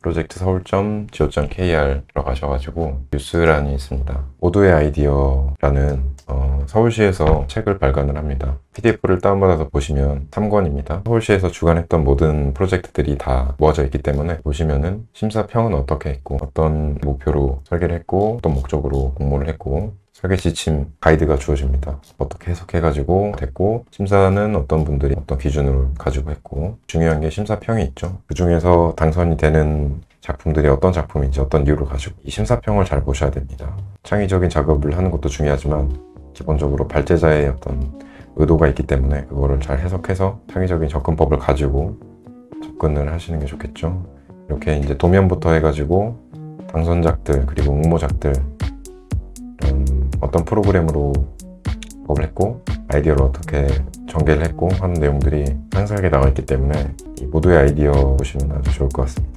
프로젝트 서울.go.kr 들어가셔가지고 뉴스란이 있습니다. 모두의 아이디어라는 어, 서울시에서 책을 발간을 합니다. PDF를 다운받아서 보시면 3권입니다. 서울시에서 주관했던 모든 프로젝트들이 다 모아져 있기 때문에 보시면은 심사평은 어떻게 했고 어떤 목표로 설계를 했고 어떤 목적으로 공모를 했고 설계 지침 가이드가 주어집니다. 어떻게 해석해가지고 됐고 심사는 어떤 분들이 어떤 기준을 가지고 했고 중요한 게 심사평이 있죠. 그 중에서 당선이 되는 작품들이 어떤 작품인지 어떤 이유를 가지고 이 심사평을 잘 보셔야 됩니다. 창의적인 작업을 하는 것도 중요하지만 기본적으로 발제자의 어떤 의도가 있기 때문에 그거를 잘 해석해서 창의적인 접근법을 가지고 접근을 하시는 게 좋겠죠. 이렇게 이제 도면부터 해가지고 당선작들 그리고 응모작들 음, 어떤 프로그램으로 작업을 했고 아이디어를 어떻게 전개를 했고 하는 내용들이 상세하게 나와 있기 때문에 이 모두의 아이디어 보시면 아주 좋을 것 같습니다.